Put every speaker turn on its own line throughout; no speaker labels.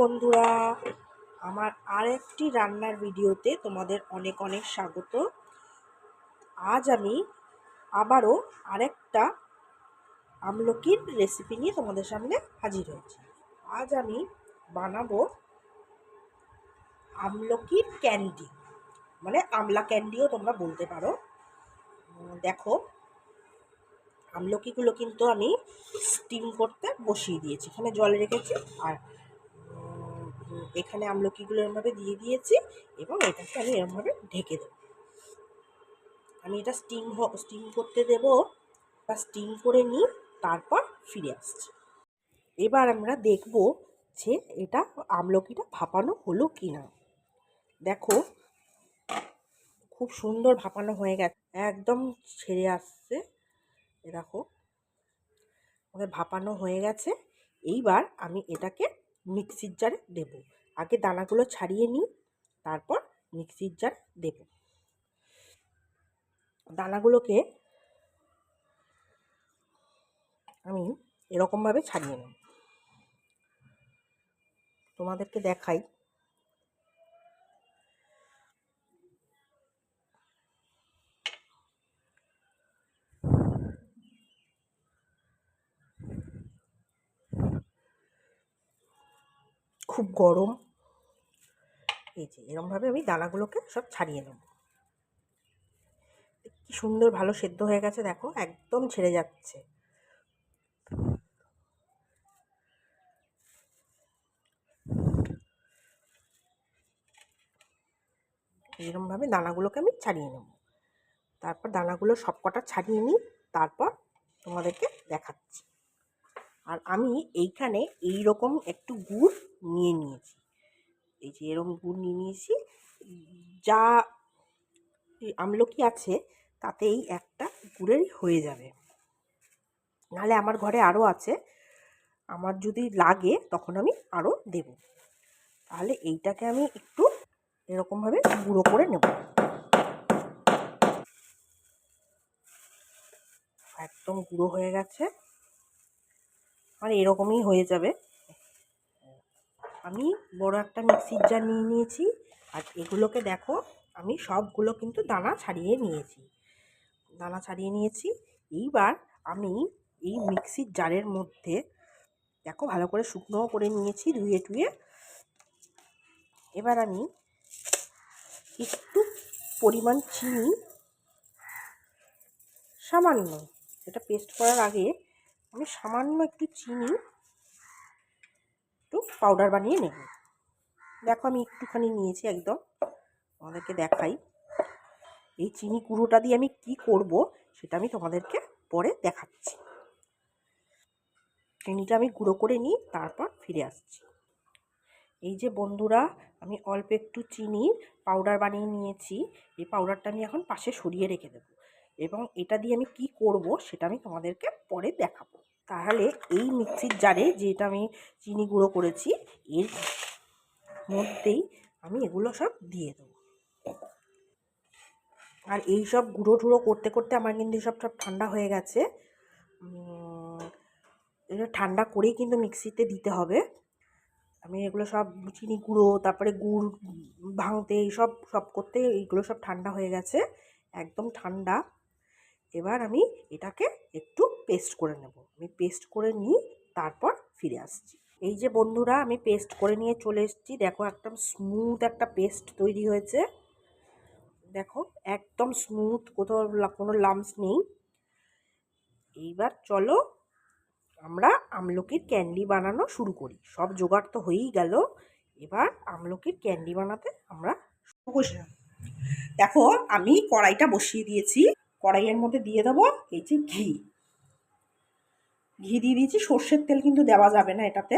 বন্ধুরা, আমার আরেকটি রান্নার ভিডিওতে তোমাদের অনেক অনেক স্বাগত। আজ আমি আবারও আরেকটা আমলকির রেসিপি নিয়ে তোমাদের সামনে হাজির হয়েছি। আজ আমি বানাবো আমলকির ক্যান্ডি মানে আমলা ক্যান্ডিও তোমরা বলতে পারো। দেখো, আমলকিগুলো কিন্তু আমি স্টিম করতে বসিয়ে দিয়েছি। এখানে জল রেখেছি আর এখানে আমলকিগুলো এরমভাবে দিয়ে দিয়েছি এবং এটাকে আমি এরমভাবে ঢেকে দেবো। আমি এটা স্টিম স্টিম করতে দেব বা স্টিম করে নিই তারপর ফিরে আসছি। এবার আমরা দেখব যে এটা আমলকিটা ভাপানো হলো কি না দেখো, খুব সুন্দর ভাপানো হয়ে গেছে, একদম ছেড়ে আসছে। দেখো ভাপানো হয়ে গেছে। এইবার আমি এটাকে মিক্সির জারে দেব। আগে দানাগুলো ছাড়িয়ে নিই, তারপর মিক্সির জারে দেব। দানাগুলোকে আমি এরকমভাবে ছাড়িয়ে নেব। তোমাদেরকে দেখাই। খুব গরম। এই যে এরমভাবে আমি দানাগুলোকে সব ছাড়িয়ে নেব। কি সুন্দর ভালো সেদ্ধ হয়ে গেছে, দেখো, একদম ছেড়ে যাচ্ছে। এরমভাবে দানাগুলোকে আমি ছাড়িয়ে নেব। তারপর দানাগুলো সব কটা ছাড়িয়ে নিই, তারপর তোমাদেরকে দেখাচ্ছি। আর আমি এইখানে এই রকম একটু গুড় নিয়ে নিয়েছি। এই যে এরকম গুড় নিয়ে নিয়েছি। যা আমলকি আছে, তাতেই একটা গুড়েরই হয়ে যাবে। নাহলে আমার ঘরে আরও আছে। আমার যদি লাগে, তখন আমি আরও দেব। তাহলে এইটাকে আমি একটু এরকমভাবে গুঁড়ো করে নেব। একদম গুঁড়ো হয়ে গেছে। আর এরকমই হয়ে যাবে। আমি বড় একটা মিক্সির জার নিয়ে নিয়েছি। আর এগুলোকে দেখো, আমি সবগুলো কিন্তু দানা ছাড়িয়ে নিয়েছি। দানা ছাড়িয়ে নিয়েছি। এইবার আমি এই মিক্সির জারের মধ্যে দেখো, ভালো করে শুকনোও করে নিয়েছি ধুয়ে টুয়ে। এবার আমি একটু পরিমাণ চিনি, সামান্য, এটা পেস্ট করার আগে আমি সামান্য একটু চিনি একটু পাউডার বানিয়ে নেব। দেখো আমি একটুখানি নিয়েছি একদম। তোমাদেরকে দেখাই। এই চিনি গুঁড়োটা দিয়ে আমি কি করব সেটা আমি তোমাদেরকে পরে দেখাচ্ছি। চিনিটা আমি গুঁড়ো করে নিই, তারপর ফিরে আসছি। এই যে বন্ধুরা, আমি অল্প একটু চিনির পাউডার বানিয়ে নিয়েছি। এই পাউডারটা আমি এখন পাশে সরিয়ে রেখে দেবো। এবং এটা দিয়ে আমি কি করব সেটা আমি তোমাদেরকে পরে দেখাবো। তাহলে এই মিক্সির জারে যেটা আমি চিনি গুঁড়ো করেছি, এর মধ্যেই আমি এগুলো সব দিয়ে দেবো। আর এই সব গুঁড়ো টুড়ো করতে করতে আমার কিন্তু সব সব ঠান্ডা হয়ে গেছে। এটা ঠান্ডা করেই কিন্তু মিক্সিতে দিতে হবে। আমি এগুলো সব চিনি গুঁড়ো, তারপরে গুড় ভাঙতে এইসব সব করতে এইগুলো সব ঠান্ডা হয়ে গেছে, একদম ঠান্ডা। এবার আমি এটাকে একটু পেস্ট করে নেব। আমি পেস্ট করে নিই তারপর ফিরে আসছি। এই যে বন্ধুরা, আমি পেস্ট করে নিয়ে চলে এসেছি। দেখো একদম স্মুথ একটা পেস্ট তৈরি হয়েছে। দেখো, একদম স্মুথ কোথাও কোনো লামস নেই। এইবার চলো আমরা আমলকির ক্যান্ডি বানানো শুরু করি। সব জোগাড় তো হয়েই গেল। এবার আমলকির ক্যান্ডি বানাতে আমরা দেখো, আমি কড়াইটা বসিয়ে দিয়েছি। কড়াইয়ের মধ্যে দিয়ে দেবো এই যে ঘি। ঘি দিয়ে দিয়েছি, সর্ষের তেল কিন্তু দেওয়া যাবে না এটাতে।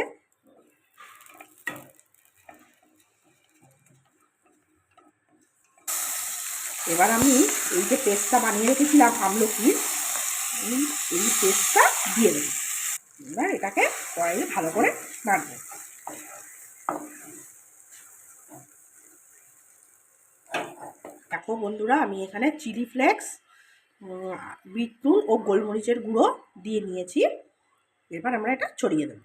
এবার আমি এই যে পেস্টটা বানিয়ে রেখেছিলাম এই এই পেস্টটা দিয়ে দেবো। এবার এটাকে কড়াইয়ে ভালো করে নাড়বো। দেখো বন্ধুরা, আমি এখানে চিলি ফ্লেক্স বিট নুন ও গোলমরিচের গুঁড়ো দিয়ে নিয়েছি। এবার আমরা এটা ছড়িয়ে দেব।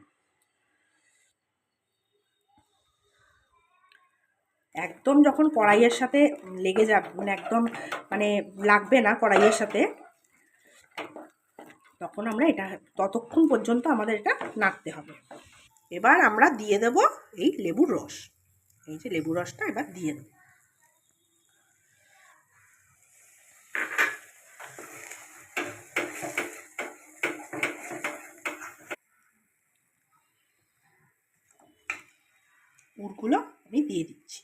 একদম যখন কড়াইয়ের সাথে লেগে যাবে মানে একদম মানে লাগবে না কড়াইয়ের সাথে, তখন আমরা এটা, ততক্ষণ পর্যন্ত আমাদের এটা নাড়তে হবে। এবার আমরা দিয়ে দেব এই লেবুর রস। এই যে লেবুর রসটা এবার দিয়ে দেবো। পুরগুলো আমি দিয়ে দিচ্ছি।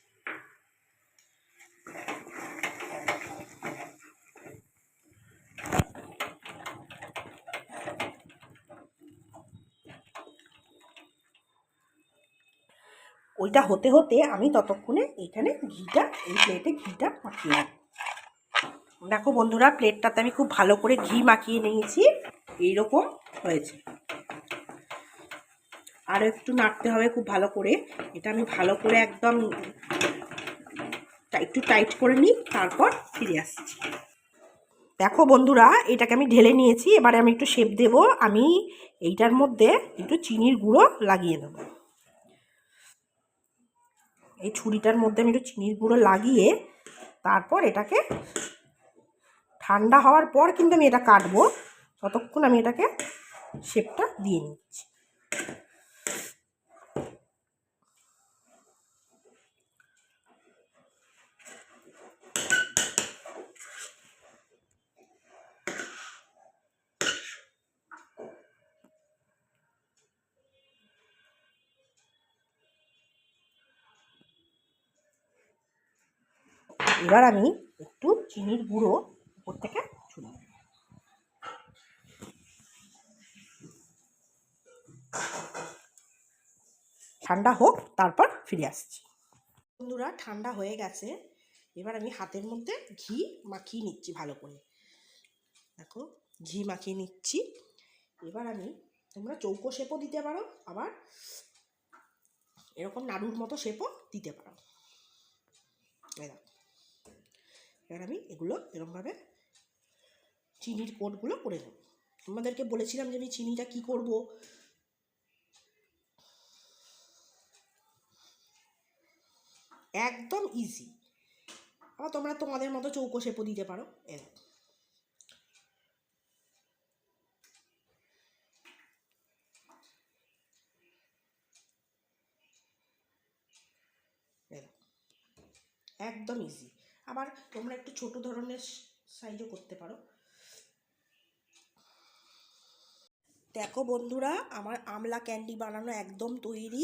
ওইটা হতে হতে আমি ততক্ষণে এখানে ঘিটা, এই প্লেটে ঘিটা মাখিয়ে নেব। দেখো বন্ধুরা প্লেটটাতে আমি খুব ভালো করে ঘি মাখিয়ে নিয়েছি, এইরকম হয়েছে। আরও একটু নাড়তে হবে খুব ভালো করে। এটা আমি ভালো করে একদম একটু টাইট করে নিই, তারপর ফিরে আসছি। দেখো বন্ধুরা, এটাকে আমি ঢেলে নিয়েছি, এবারে আমি একটু শেপ দেব, আমি এইটার মধ্যে একটু চিনির গুঁড়ো লাগিয়ে দেবো। এই ছুরিটার মধ্যে আমি একটু চিনির গুঁড়ো লাগিয়ে তারপর এটাকে ঠান্ডা হওয়ার পর কিন্তু আমি এটা কাটবো। ততক্ষণ আমি এটাকে শেপটা দিয়ে নিচ্ছি। এবার আমি একটু চিনির গুঁড়ো উপর থেকে ছুড়ে। ঠান্ডা হোক, তারপর ফিরে আসছি। বন্ধুরা, ঠান্ডা হয়ে গেছে। এবার আমি হাতের মধ্যে ঘি মাখিয়ে নিচ্ছি ভালো করে। দেখো, ঘি মাখিয়ে নিচ্ছি। এবার আমি, তোমরা চৌকো শেপও দিতে পারো, আবার এরকম নাড়ুর মতো শেপও দিতে পারো। দেখো। এবার আমি এগুলো এরকমভাবে চিনির কোটগুলো করে নেব। তোমাদেরকে বলেছিলাম যে আমি চিনিটা কি করব। একদম ইজি আবার তোমরা তোমাদের মতো চৌকো শেপও দিতে পারো। এরকম একদম ইজি আবার তোমরা একটু ছোট ধরনের সাইজও করতে পারো। দেখো বন্ধুরা, আমার আমলা ক্যান্ডি বানানো একদম তৈরি।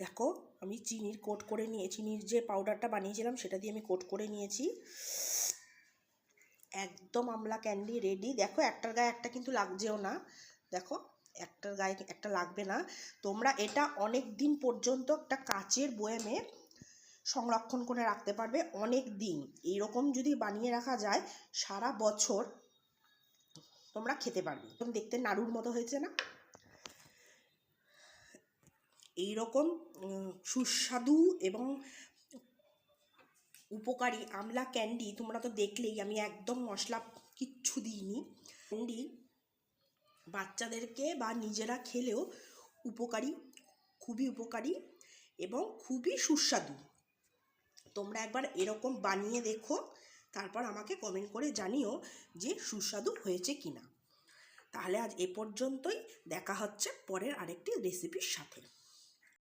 দেখো, আমি চিনির কোট করে নিয়ে চিনির যে পাউডারটা বানিয়েছিলাম, সেটা দিয়ে আমি কোট করে নিয়েছি। একদম আমলা ক্যান্ডি রেডি দেখো, একটার গায়ে একটা কিন্তু লাগছেও না। দেখো, একটার গায়ে একটা লাগবে না। তোমরা এটা অনেক দিন পর্যন্ত একটা কাচের বয়ামে সংরক্ষণ করে রাখতে পারবে অনেক দিন। এইরকম যদি বানিয়ে রাখা যায়, সারা বছর তোমরা খেতে পারবে। একদম দেখতে নাড়ুর মতো হয়েছে না? এইরকম সুস্বাদু এবং উপকারী আমলা ক্যান্ডি তোমরা তো দেখলেই আমি একদম মশলা কিচ্ছু দিইনি। ক্যান্ডি বাচ্চাদেরকে বা নিজেরা খেলেও উপকারী, খুবই উপকারী এবং খুবই সুস্বাদু। তোমরা একবার এরকম বানিয়ে দেখো, তারপর আমাকে কমেন্ট করে জানিও যে সুস্বাদু হয়েছে কিনা। তাহলে আজ এ পর্যন্তই, দেখা হচ্ছে পরের আরেকটি রেসিপির সাথে।